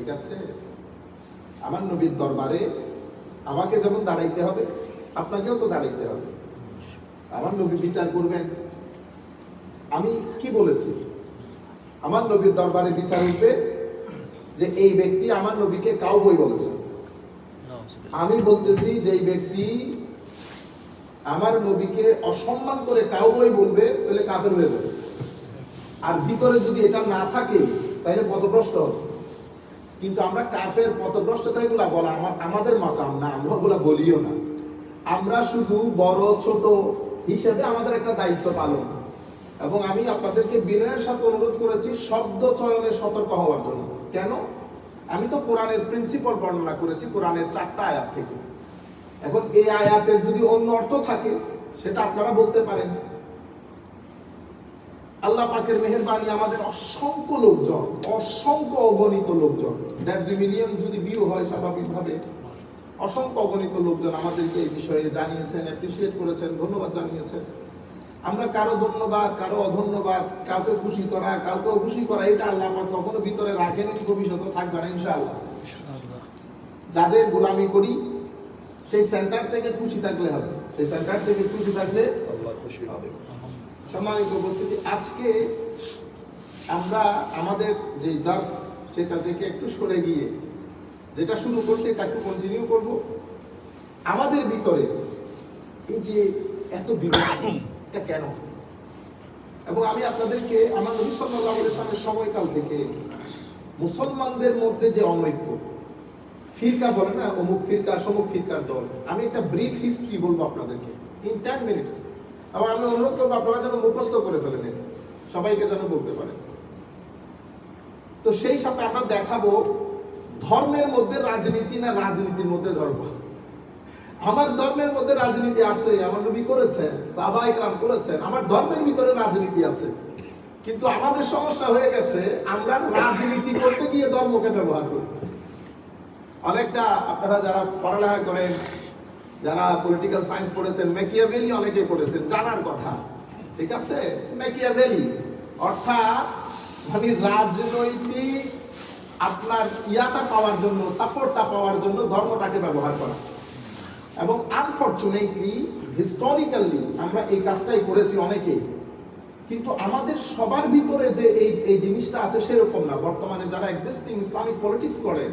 ঠিক আছে? আমার নবীর দরবারে আমাকে যেমন দাঁড়াইতে হবে, আপনাকেও তো দাঁড়াইতে হবে। আমার নবী বিচার করবেন। আমি কি বলেছি? আমার নবীর দরবারে বিচার উঠবে যে এই ব্যক্তি আমার নবীকে কাউ বই বলেছে। আমি বলতেছি যে এই ব্যক্তি আমার নবীকে অসম্মান করে কাউ বই বলবে, তাহলে কাফের হয়ে যাবে। আর ভিতরে যদি এটা না থাকে, তাহলে পথভ্রষ্ট হবে কিন্তু আমরা কাফের পথভ্রষ্টতা এগুলা বলা আমার আমাদের মাতাম না, আমরা ওগুলা বলিও না। আমরা শুধু বড়, ছোট হিসেবে আমাদের একটা দায়িত্ব পালন। এবং আমি আপনাদেরকে বিনয়ের সাথে অনুরোধ করেছি, শব্দ চয়নে সতর্ক হওয়ার জন্য। কেন? আমি তো কোরআনের প্রিন্সিপাল বর্ণনা করেছি, কোরআনের চারটা আয়াত থেকে। এখন এই আয়াতের যদি অন্য অর্থ থাকে, সেটা আপনারা বলতে পারেন। আল্লাহ পাকের মেহেরবানি আমাদের অসংখ্য লোকজন, অসংখ্য অগণিত লোকজন। দেড় দুই মিলিয়ন যদি ভিউ হয় স্বাভাবিকভাবে। অসংখ্য অগণিত লোকজন আমাদেরকে এই বিষয়ে জানিয়েছেন অ্যাপ্রিসিয়েট করেছেন, ধন্যবাদ জানিয়েছেন। আমরা কারও ধন্যবাদ, কারও অধন্যবাদ, কাউকে খুশি করা কাউকে খুশি করা, এটা আল্লাহ পাক কখনো ভিতরে রাখেন ভবিষ্যতে থাকবে না, ইনশাআল্লাহ। যাদের গোলামি করি, সেই সেন্টার থেকে খুশি থাকলে হবে, সেই সেন্টার থেকে খুশি থাকলে আল্লাহ খুশি হবে। সম্মানিত উপস্থিতি, আজকে আমরা আমাদের যে দাস সেটা থেকে একটু সরে গিয়ে যেটা শুরু করছে এটা একটু কন্টিনিউ করব। আমাদের ভিতরে এই যে এত বিবাদ এটা কেন? এবং আমি আপনাদেরকে, আমার নবী সাল্লাল্লাহু আলাইহি ওয়াসাল্লামের সময়কাল থেকে মুসলমানদের মধ্যে যে অনৈক্য, ফিরকা বলে না, অমুক ফিরকা, সমুক ফিরকার দল, আমি একটা ব্রিফ হিস্ট্রি বলব আপনাদেরকে ইন টেন মিনিটস এবং আমি অনুরোধ করব, আপনারা যেন মুখস্থ করে ফেলেন। সবাইকে যেন বলতে পারেন। তো সেই সাথে আমরা দেখাবো ধর্মের মধ্যে রাজনীতি না রাজনীতির মধ্যে ধর্ম। আমার ধর্মের মধ্যে রাজনীতি আছে, আমার নবী করেছেন, সাহবা ইকরাম করেছেন, আমার ধর্মের ভিতরে রাজনীতি আছে। কিন্তু আমাদের সমস্যা হয়ে গেছে, আমরা রাজনীতি করতে গিয়ে ধর্মকে ব্যবহার করি। অনেকটা আপনারা যারা পড়ালেখা করেন যারা পলিটিক্যাল সায়েন্স পড়েছেন ম্যাকিয়াভেলি অনেকে পড়েছেন, জানার কথা। ঠিক আছে? ম্যাকিয়াভেলি অর্থাৎ মানে রাজনৈতিক আপনার ইয়াটা পাওয়ার জন্য সাপোর্টটা পাওয়ার জন্য ধর্মটাকে ব্যবহার করা। এবং আনফর্চুনেটলি হিস্টোরিক্যালি আমরা এই কাজটাই করেছি অনেকেই। কিন্তু আমাদের সবার ভিতরে যে এই এই জিনিসটা আছে সেরকম না। বর্তমানে যারা এক্সিস্টিং ইসলামিক পলিটিক্স করেন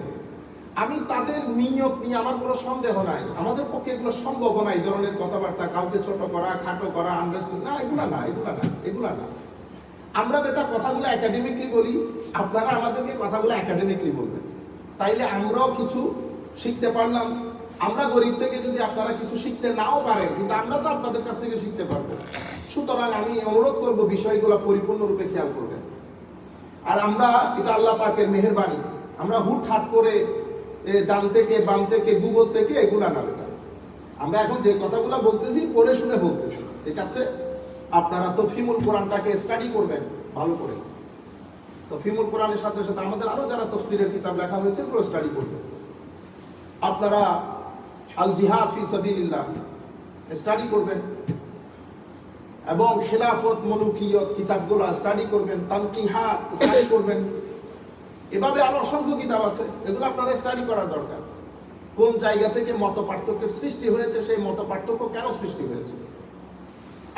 আমি তাদের নিয়োগ নিয়ে আমার কোনো সন্দেহ নাই। আমাদের পক্ষে এগুলো সম্ভব না, এই ধরনের কথাবার্তা, কাউকে ছোট করা, খাটো করা আন্ডারস্ট্যান্ড না, এগুলা না এগুলা না এগুলা না। আমরা বেটা কথাগুলো একাডেমিকলি বলি, আপনারা আমাদেরকে কথাগুলো একাডেমিকলি বলবেন। তাইলে আমরাও কিছু শিখতে পারলাম। আমরা গরিব থেকে যদি আপনারা কিছু শিখতে নাও পারেন, কিন্তু আমরা তো আপনাদের কাছ থেকে শিখতে পারব। সুতরাং আমি অনুরোধ করব বিষয়গুলো পরিপূর্ণরূপে খেয়াল করবেন। আর আমরা, এটা আল্লাহ পাকের মেহেরবানি। আমরা হুট হাট করে ডান থেকে, বাম থেকে গুগল থেকে এগুলা না আমরা এখন যে কথাগুলো বলতেছি, পড়ে শুনে বলতেছি। ঠিক আছে? আপনারা তো ফিমুল কোরআনটাকে স্টাডি করবেন, ভালো করে। তো ফিমুল কোরআনের সাথে সাথে আমাদের আরও যারা তফসিরের কিতাব লেখা হয়েছে এগুলো স্টাডি করবেন। আপনারা আল জিহাদ ফি সাবিলিল্লাহ স্টাডি করবেন। এবং খিলাফত মলুকিয়ত কিতাবগুলো স্টাডি করবেন, তানকিহাত স্টাডি করবেন। এভাবে আরও অসংখ্য কিতাব আছে, এগুলো আপনারা স্টাডি করার দরকার। কোন জায়গা থেকে মত পার্থক্যের সৃষ্টি হয়েছে, সেই মত পার্থক্য কেন সৃষ্টি হয়েছে?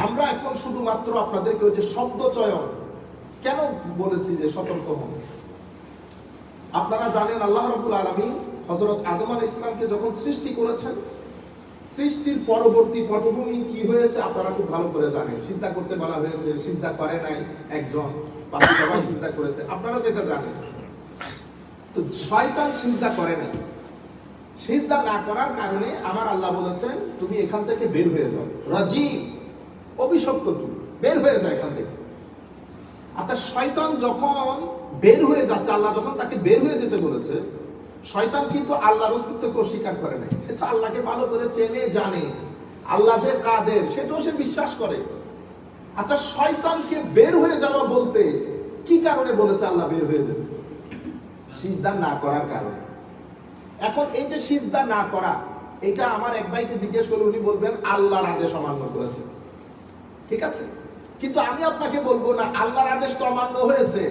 আমরা এখন শুধুমাত্র আপনাদেরকে ওই যে শব্দ চয়ন, কেন বলেছি যে সতর্ক হন? আপনারা জানেন আল্লাহ রবুল আলমী হজরত আদম আল ইসলামকে যখন সৃষ্টি করেছেন, সৃষ্টির পরবর্তী পটভূমি কি হয়েছে আপনারা খুব ভালো করে জানেন। সিজদা করতে বলা হয়েছে, সিজদা করে নাই একজন, বাকি সবাই সিজদা করেছে। আপনারা তো এটা জানেন। তো শয়তান সিজদা করে নাই। সিজদা না করার কারণে আমার আল্লাহ বলেছেন, তুমি এখান থেকে বের হয়ে যাও। রাজীব, অভিশপ্ত তুমি বের হয়ে যায় এখান থেকে। আচ্ছা শয়তান যখন বের হয়ে যাচ্ছে, আল্লাহ যখন তাকে বের হয়ে যেতে বলেছে, শয়তান কিন্তু আল্লাহর অস্তিত্বকে অস্বীকার করে নাই। সে তো আল্লাহকে ভালো করে চেনে, জানে। আল্লাহ যে কাদের, সেটাও সে বিশ্বাস করে। আচ্ছা শয়তানকে বের হয়ে যাওয়া বলতে কি কারণে বলেছে আল্লাহ বের হয়ে যেতে? সিজদা না করার কারণে। এখন এই যে সিজদা না করা, এটা আমার এক ভাইকে জিজ্ঞেস করলে, উনি বলবেন, আল্লাহর আদেশ অমান্য করেছে। ঠিক আছে? কিন্তু আমি আপনাকে বলব না, আল্লাহর আদেশ তো অমান্য হয়েছে।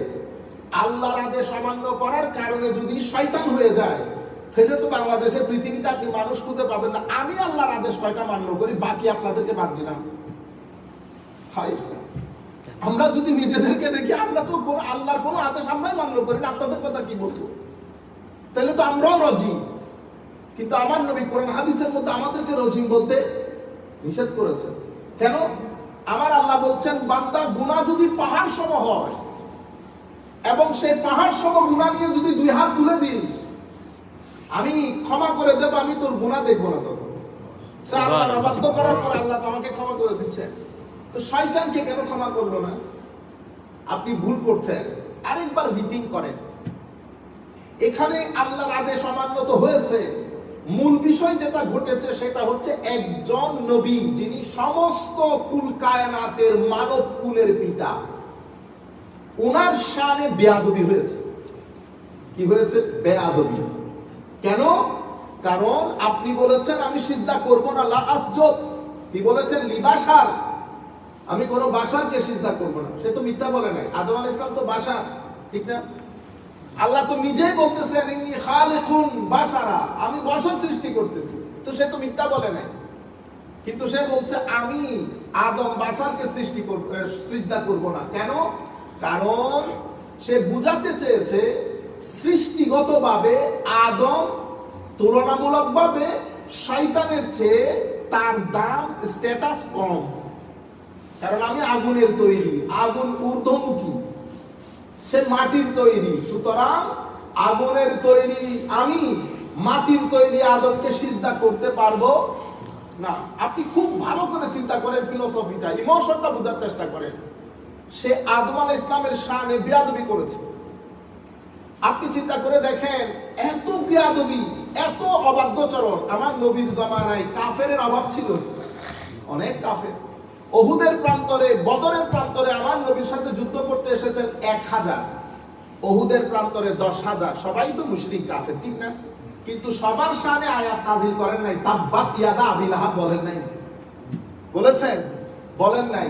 আল্লাহর আদেশ অমান্য করার কারণে যদি শয়তান হয়ে যায়, তাহলে তো বাংলাদেশের পৃথিবীতে আপনি মানুষ খুঁজে পাবেন না। আমি আল্লাহর আদেশ কয়টা মান্য করি, বাকি আপনাদেরকে বাদ দিলাম। হায়। আমরা যদি নিজেদেরকে দেখি আমরা তো কোনো আল্লাহর কোনো আদেশ আমরাই মান্য করি না। আপনাদের কথা কি বলছো তাহলে তো আমরাও রজিম কিন্তু আমার নবী কোরআন হাদিসের মধ্যে আমাদেরকে রজিম বলতে নিষেধ করেছেন। কেন? আমার আল্লাহ বলছেন বান্দা গুণা যদি পাহাড় সম হয় এবং সেই পাহাড় সম গুণা নিয়ে যদি দুই হাত তুলে দিস আমি ক্ষমা করে দেব আমি তোর গুণা দেখব না তখন। সে আল্লাহর অবাধ্য করার পর আল্লাহ তোমাকে ক্ষমা করে দিচ্ছে তো শয়তানকে কেন ক্ষমা করল না? আপনি ভুল করছেন। আরেকবার রিপিং করেন। এখানে আল্লাহর আদেশ অমান্য তো হয়েছে। মূল বিষয় যেটা ঘটেছে সেটা হচ্ছে একজন নবী যিনি সমস্ত কুল কায়নাতের মানব কুলের পিতা। ওনার শানে বেয়াদবি হয়েছে। কি হয়েছে? বেয়াদবি। কেন? কারণ আপনি বলেছেন, আমি সিজদা করব না, লা আসজদ। কি বলেছেন? লিবাসার। আমি কোনো বাসারকে সিজদা করব না। সে তো মিথ্যা বলে নাই। আদম আলাইহিস ইসলাম তো বাসার, ঠিক না? আল্লাহ তো নিজেই বলতেছেন ইন্নি খালিকুন বাসারা। আমি বসন সৃষ্টি করতেছি। তো সে তো মিথ্যা বলে নাই। কিন্তু সে বলছে, আমি আদম বাসারকে সৃষ্টি করব সিজদা করব না। কেন? কারণ সে বুঝাতে চেয়েছে, সৃষ্টিগতভাবে আদম তুলনামূলকভাবে শয়তানের চেয়ে তার দাম স্ট্যাটাস কম। কারণ আমি আগুনের তৈরি, আগুন ঊর্ধ্বমুখী। সে মাটির তৈরি। সুতরাং আগুনের তৈরি আমি, মাটির তৈরি আদমকে সিজদা করতে পারব না। আপনি খুব ভালো করে চিন্তা করেন ফিলোসফিটা ইমোশনটা বোঝার চেষ্টা করেন। সে আদম আলাহ ইসলামের শানে বিয়াদবি করেছে। আপনি চিন্তা করে দেখেন, এত বিয়াদবি, এত অবাধ্যচরণ। আমার নবীর জমানায় কাফের অভাব ছিল। অনেক কাফের। অহুদের প্রান্তরে, বদরের প্রান্তরে আমার নবীর সাথে যুদ্ধ করতে এসেছেন এক হাজার। অহুদের প্রান্তরে দশ হাজার। সবাই তো মুশরিক, কাফের, ঠিক না? কিন্তু সবার সামনে আয়াত নাজিল করেন নাই। তাব্বাত ইয়াদা আবি লাহাব বলেন নাই। বলেছেন? বলেন নাই।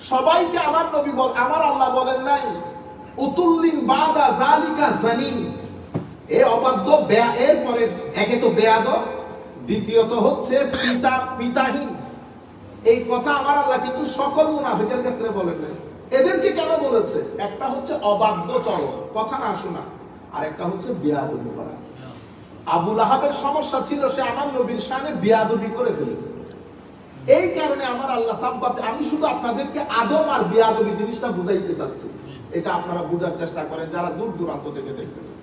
সবাইকে আমার নবী বল আমার আল্লাহ বলেন নাই, উতুল্লিন বাদা জালিকা জানিন। এ অবাধ্য বেয়া এর পরে একে তো বেয়াদ দ্বিতীয়ত হচ্ছে পিতা পিতাহীন। এই কথা আমার আল্লাহ কিন্তু সকল মুনাফিকের ক্ষেত্রে বলেন এদেরকে কেন বলেছে? একটা হচ্ছে অবাধ্য চলো কথা না শোনা। আর একটা হচ্ছে বেয়াদবি করা। আবুল আহাবের সমস্যা ছিল, সে আমার নবীর শানে বেয়াদবি করে ফেলেছে। এই কারণে আমার আল্লাহ তাব্বাতে আমি শুধু আপনাদেরকে আদম আর বেয়াদবি জিনিসটা বুঝাইতে চাচ্ছি। এটা আপনারা বোঝার চেষ্টা করেন, যারা দূর দূরান্ত থেকে দেখতেছেন।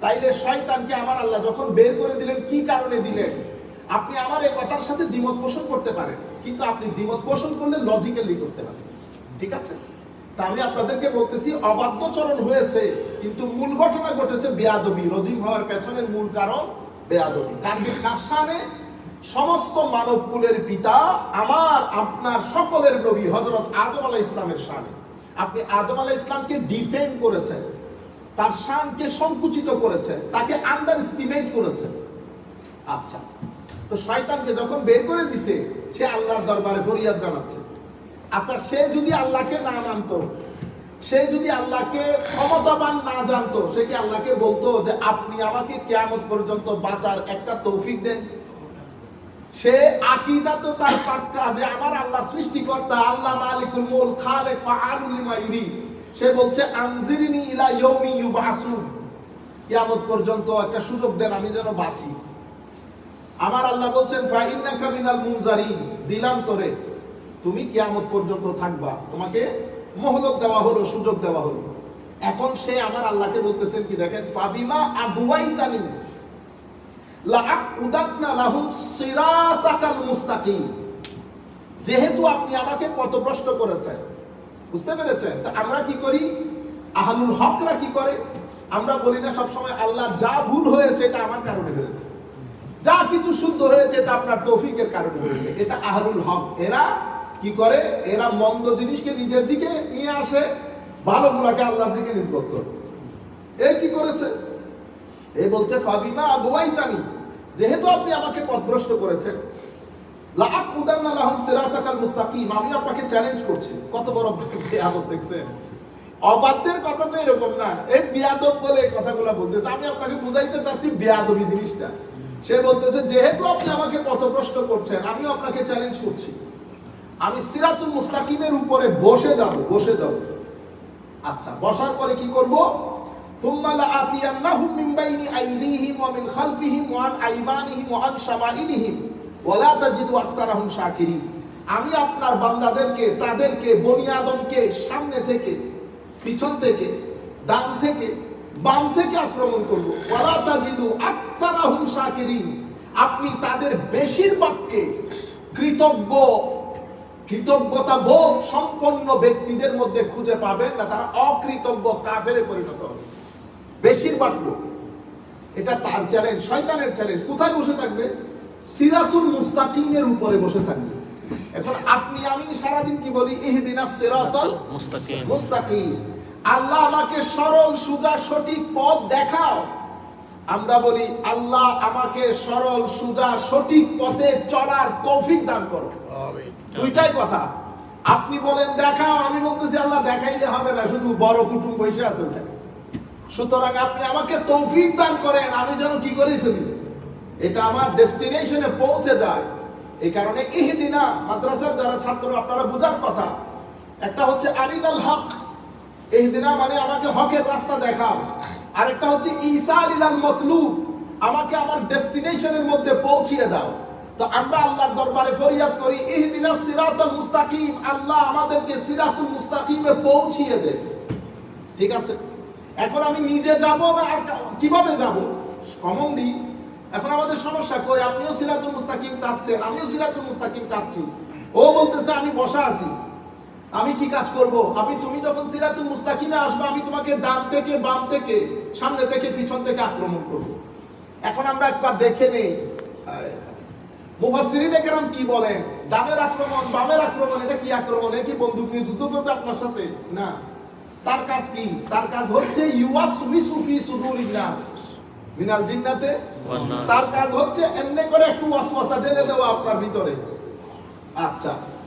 তাইলে শয়তানকে আমার আল্লাহ যখন বের করে দিলেন, কি কারণে দিলেন? আপনি আমার এই কথার সাথে দ্বিমত পোষণ করতে পারেন, কিন্তু আপনি দ্বিমত পোষণ করলে লজিক্যালি করতে পারেন। ঠিক আছে? তা আমি আপনাদেরকে বলতেছি, অবাধ্যচরণ হয়েছে, কিন্তু মূল ঘটনা ঘটেছে বেয়াদবি। রজিম হওয়ার পেছনের মূল কারণ বেয়াদবি। কারণ কার শানে সমস্ত মানব কুলের পিতা, আমার, আপনার সকলের নবী হজরত আদম আলাহ ইসলামের শানে আপনি আদম আলাহ ইসলামকে ডিফেন্ড করেছেন, তার শানকে সংকুচিত করেছেন, তাকে আন্ডার করেছেন। আচ্ছা। তো শয়তানকে যখন বের করে দিছে, সে আল্লাহর দরবারে ফরিয়াদ জানাচ্ছে। আচ্ছা সে যদি আল্লাহকে না মানতো, সে যদি আল্লাহকে ক্ষমতাবান না জানতো, সে কি আল্লাহকে বলতো যে, আপনি আমাকে কেয়ামত পর্যন্ত বাঁচার একটা তৌফিক দেন সে আকিদা তো তার পাক্কা যে, আমার আল্লাহ সৃষ্টিকর্তা, আল্লাহ মালিকুল মুল খালেক ফাআলুল লিমা সে বলছে, আনজিরিনি ইলা ইয়াউমি ইউবাসুন। কিয়ামত পর্যন্ত একটা সুযোগ দেন, আমি যেন বাঁচি। আমার আল্লাহ বলছেন, ফাইন্নাকা মিনাল মুনজারিন। দিলাম তোরে। তুমি কিয়ামত পর্যন্ত থাকবা। তোমাকে মহলত দেওয়া হলো, সুযোগ দেওয়া হলো। এখন সে আমার আল্লাহকে বলতেছেন কি দেখেন, ফাবিমা আগুয়াইতানি যেহেতু আপনি আমাকে পথভ্রষ্ট করেছেন, বুঝতে পেরেছেন? তা আমরা কি করি? আহলুল হকরা কি করে? আমরা বলি না সবসময় আল্লাহ যা ভুল হয়েছে, এটা আমার কারণে হয়েছে। যা কিছু শুদ্ধ হয়েছে, এটা আপনার তৌফিকের কারণে হয়েছে। এটা আহরুল হক, এরা কি করে? এরা মন্দ জিনিসকে নিজের দিকে নিয়ে আসে, ভালো গুলাকে আল্লাহর দিকে নিষ্পত করে। এ কি করেছে? এ বলছে, ফাবিমা আগুয়াইতানি যেহেতু আপনি আমাকে পথভ্রষ্ট করেছেন, লাআকুদান্না লাহুম সিরাতাকাল মুস্তাকিম। আমি আপনাকে চ্যালেঞ্জ করছি। কত বড় বেয়াদব, দেখছেন? অবাধ্যের কথা তো এরকম না। এই বিয়াদব বলে কথাগুলো বলতেছে। আমি আপনাকে বুঝাইতে চাচ্ছি বিয়াদবি জিনিসটা। সে বলতেছে যেহেতু আপনি আমাকে পথপ্রশ্ন করছেন আমিও আপনাকে চ্যালেঞ্জ করছি আমি সিরাতুল মুস্তাকিমের উপরে বসে যাব বসে যাব আচ্ছা বসার পরে কি করব ثم لآتينهم من بين أيديهم ومن خلفهم وعن أيمانهم وعن شمائلهم ولا تجد أكثرهم شاكرين আমি আপনার বান্দাদেরকে তাদেরকে বনি আদমকে সামনে থেকে পিছন থেকে ডান থেকে বাম থেকে আক্রমণ করব ওয়ালা তাজিদু আকতারাহুম শাকিরিন। আপনি তাদের বেশিরভাগকে কৃতজ্ঞ কৃতজ্ঞতা বোধ সম্পন্ন ব্যক্তিদের মধ্যে খুঁজে পাবেন না তারা অকৃতজ্ঞ কাফেরে পরিণত হবে। বেশিরভাগ লোক। এটা তার চ্যালেঞ্জ শয়তানের চ্যালেঞ্জ কোথায় বসে থাকবে? সিরাতুল মুস্তাকিমের উপরে বসে থাকবে। এখন আপনি আমি সারাদিন কি বলি? ইহদিনাস সিরাতাল মুস্তাকিম। মুস্তাকিম। আল্লাহ আমাকে সরল সুজা সঠিক পথ দেখাও। আমরা বলি আল্লাহ আমাকে সরল সুজা সঠিক পথে চলার তৌফিক দান করো। দুইটাই কথা। আপনি বলেন দেখাও। আমি বলতেছি আল্লাহ দেখাইলে হবে না শুধু বড় কুটুম বসে আছে সুতরাং আপনি আমাকে তৌফিক দান করেন আমি যেন কি করে ফেলি? এটা আমার ডেস্টিনেশনে পৌঁছে যায়। এই কারণে ইহদিনা মাদ্রাসার যারা ছাত্র আপনারা বোঝার কথা। একটা হচ্ছে আরিনাল হক। ইহদিনা মানে আমাকে হকের রাস্তা দেখাও। আরেকটা হচ্ছে ঈসা আলিলাল মতলুব, আমাকে আমার ডেস্টিনেশনের মধ্যে পৌঁছিয়ে দাও। তো আমরা আল্লাহর দরবারে ফরিয়াদ করি, ইহদিনা সিরাতুল মুস্তাকিম, আল্লাহ আমাদেরকে সিরাতুল মুস্তাকিমে পৌঁছিয়ে দে ঠিক আছে? এখন আমি নিজে যাব না আর কীভাবে যাব? কমনলি এখন আমাদের সমস্যা কই? আপনিও সিরাতুল মুস্তাকিম চাচ্ছেন, আমিও সিরাতুল মুস্তাকিম চাচ্ছি। ও বলতেছে, আমি বসা আছি। আমি কি কাজ করব? আমি তুমি যখন সিরাতুল মুস্তাকিমে আসবে আমি তোমাকে ডান থেকে বাম থেকে সামনে থেকে পিছন থেকে আক্রমণ করব। এখন আমরা একবার দেখে নেই। মুফাসসিরিনে কেরাম কি বলেন? ডানের আক্রমণ বামের আক্রমণ এটা কি আক্রমণ? কি বন্দুক নিয়ে যুদ্ধ করবে আপনার সাথে? না। তার কাজ কি? তার কাজ হচ্ছে ইউয়াস উইসুফি সুদুরিন নাস। মিনাল জিন্নাতে। তার কাজ হচ্ছে এমনি করে একটু ওয়াসওয়াসা ঢেলে দেওয়া আপনার ভিতরে। আচ্ছা।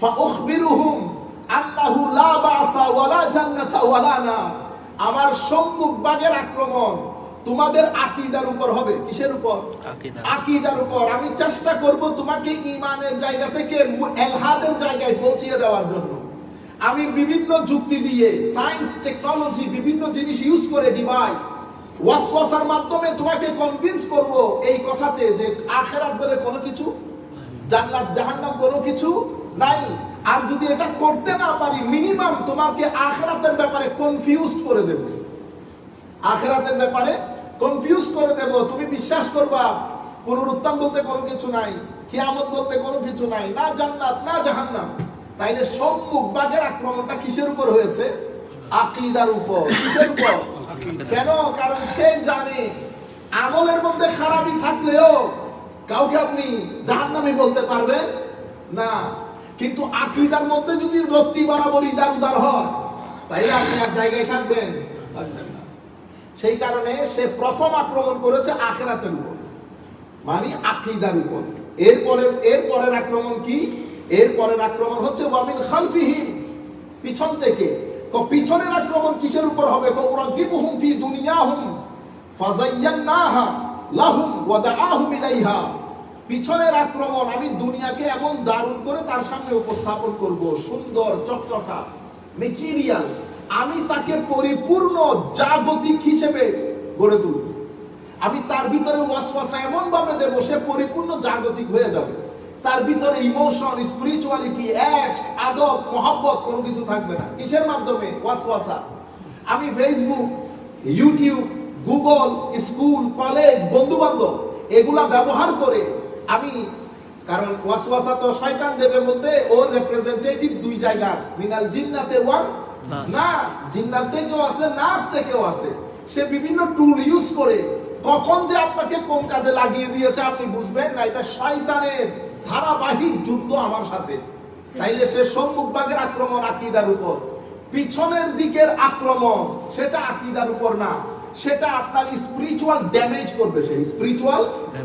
ফাউখবিরুহুম আন্নাহু লা বাসা ওয়ালা জান্নাতা ওয়ালা নার। আমার সম্মুখ ভাগের আক্রমণ তোমাদের আকিদার উপর হবে। কিসের উপর? আকিদার উপর। আমি চেষ্টা করব তোমাকে ইমানের জায়গা থেকে এলহাদের জায়গায় পৌঁছিয়ে দেওয়ার জন্য। আমি বিভিন্ন যুক্তি দিয়ে সায়েন্স টেকনোলজি বিভিন্ন জিনিস ইউজ করে ডিভাইস ওয়াসওয়াসার মাধ্যমে তোমাকে কনভিন্স করব এই কথাতে যে আখেরাত বলে কোনো কিছু জান্নাত জাহান্নাম কোনো কিছু নাই। আর যদি এটা করতে না পারি মিনিমাম তোমাকে আখেরাতের ব্যাপারে কনফিউজ করে দেব। আখেরাতের ব্যাপারে কনফিউজ করে দেব। তুমি বিশ্বাস করবা পুনরুত্থান বলতে কোনো কিছু নাই কিয়ামত বলতে কোনো কিছু নাই না জান্নাত না জাহান্নাম। তাইলে সম্মুখ বাগের আক্রমণটা কিসের উপর হয়েছে? আকীদার উপর। কিসের উপর? কেন? কারণ সে জানে আমলের মধ্যে খারাপই থাকলেও কাউকে আপনি জাহান্নামী বলতে পারবেন না। কিন্তু আকীদার মধ্যে যদি রত্তি বরাবর ইদার উদার হয় তাইলে আপনি এক জায়গায় থাকবেন। সেই কারণে সে প্রথম আক্রমণ করেছে আখেরাতের উপর। মানে আকীদার উপর। এরপরের এরপরের আক্রমণ কি? এরপরের আক্রমণ হচ্ছে ওয়ামিন খালফিহিম পিছন থেকে। তো পিছনের আক্রমণ কিসের উপর হবে? কো উরাগিবুহুম ফি দুনিয়াহুম ফাযায়্যানাহা লাহুম ওয়া দাআহুম ইলাইহা। পিছনের আক্রমণ, আমি দুনিয়াকে এমন দারুণ করে তার সামনে উপস্থাপন করব। সুন্দর, চকচকা মেটেরিয়াল আমি তাকে পরিপূর্ণ জাগতিক হিসেবে গড়ে তুলব। আমি তার ভিতরে ওয়াসওয়াসা এমন ভাবে দেব, সে পরিপূর্ণ জাগতিক হয়ে যাবে। তার ভিতরে ইমোশন স্পিরিচুয়ালিটি অ্যাশ আদব, মহব্বত কোনো কিছু থাকবে না। কিসের মাধ্যমে? ওয়াসওয়াসা। আমি Facebook YouTube Google school college বন্ধু বান্ধব এগুলা ব্যবহার করে আমি কারণ ওয়াসওয়াসা তো শয়তান দেবে বলতে ওর রিপ্রেজেন্টেটিভ দুই জায়গার মিনাল জিন্নাতে ওয়ান নাস। জিন্নাত থেকেও আছে নাস থেকেও আছে। সে বিভিন্ন টুল ইউজ করে কখন যে আপনাকে কোন কাজে লাগিয়ে দিয়েছে আপনি বুঝবেন না এটা শয়তানের ধারাবাহিক যুদ্ধ আমার সাথে। তাইলে সে সম্মুখ ভাগের আক্রমণ আকিদার উপর পিছনের দিকের আক্রমণ সেটা আকিদার উপর না। সেটা আপনার স্পিরিচুয়াল ড্যামেজ করবে সে। স্পিরিচুয়াল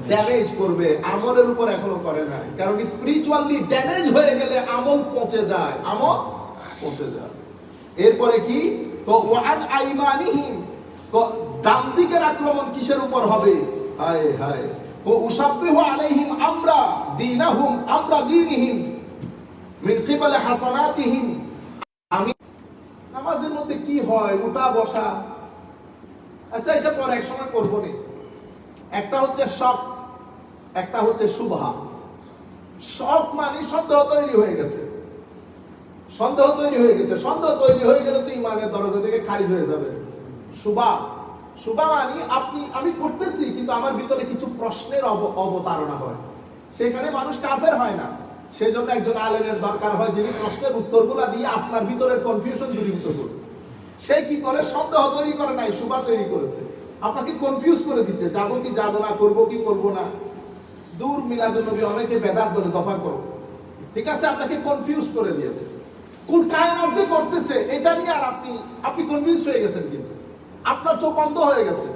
ড্যামেজ করবে আমলের উপর এখনও করে নাই। কারণ স্পিরিচুয়ালি ড্যামেজ হয়ে গেলে আমল পচে যায়। আমল পচে যায়। এরপরে কি? তো ওয়ান আইমানিহিম। তো ডান দিকের আক্রমণ কিসের উপর হবে? হায় হায়। তো উসাব্বিহু আলাইহিম আমরা দীনাহুম আমরা দীনিহিম। মিন কিবালি হাসানাতিহিম। আমি নামাজের মধ্যে কি হয়? উঠা বসা আচ্ছা এটা পরে এক সময় করব নি। একটা হচ্ছে শখ, একটা হচ্ছে শুভা শখ মানে সন্দেহ তৈরি হয়ে গেছে। সন্দেহ তৈরি হয়ে গেছে। সন্দেহ তৈরি হয়ে গেলে তো ইমানের দরজা থেকে খারিজ হয়ে যাবে। শুভা শুভা মানে আপনি, আমি করতেছি, কিন্তু আমার ভিতরে কিছু প্রশ্নের অব- অবতারণা হয়। সেখানে মানুষ কাফের হয় না। সেই জন্য একজন আলেমের দরকার হয় যিনি প্রশ্নের উত্তরগুলা দিয়ে আপনার ভিতরের কনফিউশন দূরীভূত করবে সে কি করে? সন্দেহ তৈরি করে নাই, শুভা তৈরি করেছে। আপনাকে কনফিউজ করে দিচ্ছে, যাব কি যাব না, করব কি করব না। দূর মিলাদুল নবী, অনেকে বেদাত বলে দফা করো। ঠিক আছে? আপনাকে কনফিউজ করে দিয়েছে। কোন কায়নাত যে করতেছে, এটা নিয়ে আর আপনি আপনি কনভিন্স হয়ে গেছেন কিন্তু। আপনার চোখ বন্ধ হয়ে গেছে।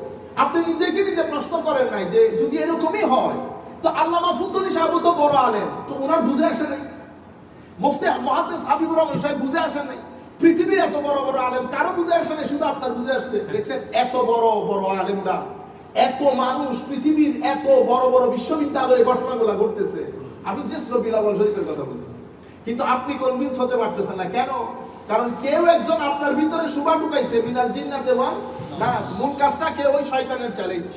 আপনি নিজেকে নিজে প্রশ্ন করেন নাই যে, যদি এরকমই হয়, তো আল্লাহ মাহফুদ্দুল সাহেব তো বড় আলেন তো ওনার বুঝে আসে নাই। মুফতি মহাদেস হাবিবুর রহমান সাহেব বুঝে আসে নাই। পৃথিবীর এত বড় বড় আলেম, কারও বুঝে আসে নাই শুধু আপনার বুঝে আসছে। দেখছেন, এত বড় বড় আলেমরা, এত মানুষ পৃথিবীর এত বড় বড় বিশ্ববিদ্যালয়ে ঘটনাগুলো ঘটতেছে। আমি রবিউল আউয়াল শরীফের কথা বলি কিন্তু আপনি কনভিন্স হতে পারতেছেন না। কেন? কারণ কেউ একজন আপনার ভিতরে শুভা ঢুকাইছে, মিনাল জিন্নাতে ওয়ান, না, মূল কাজটা কেউ ওই শয়তানের চ্যালেঞ্জ